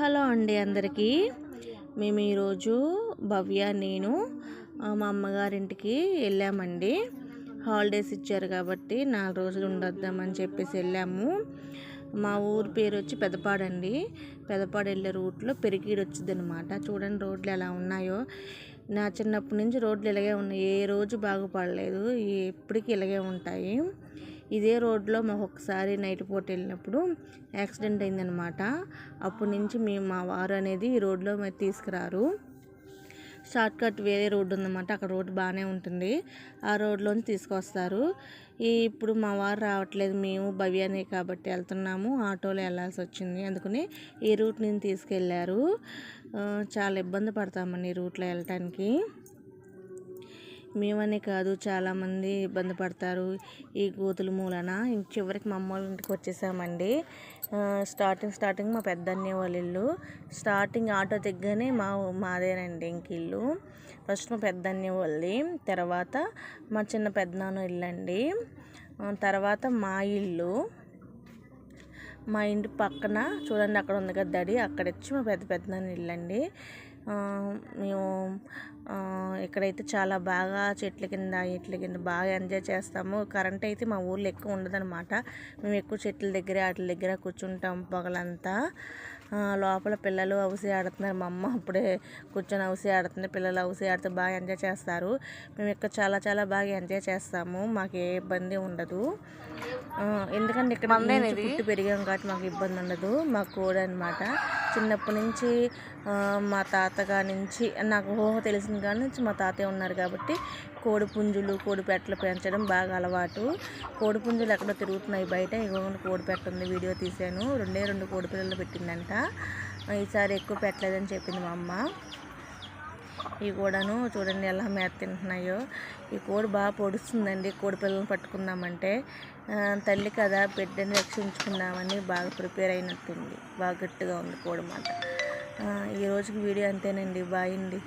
Hello అండి అందరికీ. మేము ఈరోజు భవ్య నేను మా అమ్మగారింటికి వెళ్ళామండి. హాలిడేస్ ఇచ్చారు కాబట్టి నాలుగు రోజులు ఉండొద్దామని చెప్పేసి వెళ్ళాము. మా ఊరి పేరు వచ్చి పెదపాడండి పెదపాడు వెళ్ళే రూట్లో పెరిగీడు వచ్చింది అనమాట చూడండి రోడ్లు ఎలా ఉన్నాయో. నా చిన్నప్పటి నుంచి రోడ్లు ఇలాగే ఉన్నాయి. ఏ రోజు బాగుపడలేదు. ఎప్పటికీ ఇలాగే ఉంటాయి. ఇదే రోడ్లో మాకు ఒకసారి నైట్ పూట వెళ్ళినప్పుడు యాక్సిడెంట్ అయిందనమాట అప్పటి నుంచి మేము మా వారు అనేది ఈ రోడ్లో మరి తీసుకురారు. షార్ట్కట్ వేరే రోడ్డు ఉందన్నమాట. అక్కడ రోడ్డు బాగానే ఉంటుంది. ఆ రోడ్లోంచి తీసుకొస్తారు. ఈ ఇప్పుడు మా వారు రావట్లేదు. మేము భవ్యానే కాబట్టి వెళ్తున్నాము. ఆటోలో వెళ్ళాల్సి వచ్చింది. అందుకని ఈ రూట్ నుంచి తీసుకెళ్ళారు. చాలా ఇబ్బంది పడతామండి ఈ రూట్లో వెళ్ళటానికి. మేమనే కాదు చాలామంది ఇబ్బంది పడతారు ఈ కోతుల మూలన. చివరికి మా అమ్మ వాళ్ళ ఇంటికి వచ్చేసామండి. స్టార్టింగ్ స్టార్టింగ్ మా పెద్దన్నే వాళ్ళ ఇల్లు. స్టార్టింగ్ ఆటో దిగ్గానే మా మాదేనండి ఇంక ఇల్లు. ఫస్ట్ మా పెద్దన్నే వాళ్ళది తర్వాత మా చిన్న పెద్దనాన్న ఇల్లు అండి తర్వాత మా ఇల్లు. మా ఇంటి పక్కన చూడండి అక్కడ ఉంది కదా దడి అక్కడ ఇచ్చి మా పెద్ద పెద్దనాన్న ఇల్లు అండి మేము ఇక్కడైతే చాలా బాగా చెట్ల కింద ఇట్ల కింద బాగా ఎంజాయ్ చేస్తాము. కరెంట్ అయితే మా ఊర్లో ఎక్కువ ఉండదన్నమాట. మేము ఎక్కువ చెట్ల దగ్గర వాటి దగ్గర కూర్చుంటాం పగలంతా. లోపల పిల్లలు అవసి ఆడుతున్నారు. మా అమ్మ అప్పుడే కూర్చొని అవసి ఆడుతుంది. పిల్లలు అవసి ఆడితే బాగా ఎంజాయ్ చేస్తారు. మేము ఇక్కడ చాలా చాలా బాగా ఎంజాయ్ చేస్తాము. మాకు ఏ ఇబ్బంది ఉండదు. ఎందుకంటే ఇక్కడ పుట్టి పెరిగాం కాబట్టి మాకు ఇబ్బంది ఉండదు. మా కోడి అనమాట చిన్నప్పటి నుంచి మా తాతగా నుంచి నాకు ఊహ తెలిసిన కాడి నుంచి మా తాతయ్య ఉన్నారు కాబట్టి కోడి పుంజులు కోడి పెట్టలు పెంచడం బాగా అలవాటు. కోడి పుంజులు ఎక్కడో తిరుగుతున్నాయి బయట. ఇగోండి కోడి పెట్ట ఉంది వీడియో తీశాను. రెండే రెండు కోడి పిల్లలు పెట్టిందంట. ఈసారి ఎక్కువ పెట్టలేదని చెప్పింది మా అమ్మ. ఈ కూడాను చూడండి ఎలా మేత తింటున్నాయో. ఈ కోడి బాగా పొడుస్తుందండి. కోడి పిల్లల్ని పట్టుకుందామంటే తల్లి కదా బిడ్డని రక్షించుకుందామని బాగా ప్రిపేర్ అయినట్టుంది. బాగా గట్టిగా ఉంది కోడి మాట. ఈ రోజుకి వీడియో అంతేనండి. బాయ్ అండి.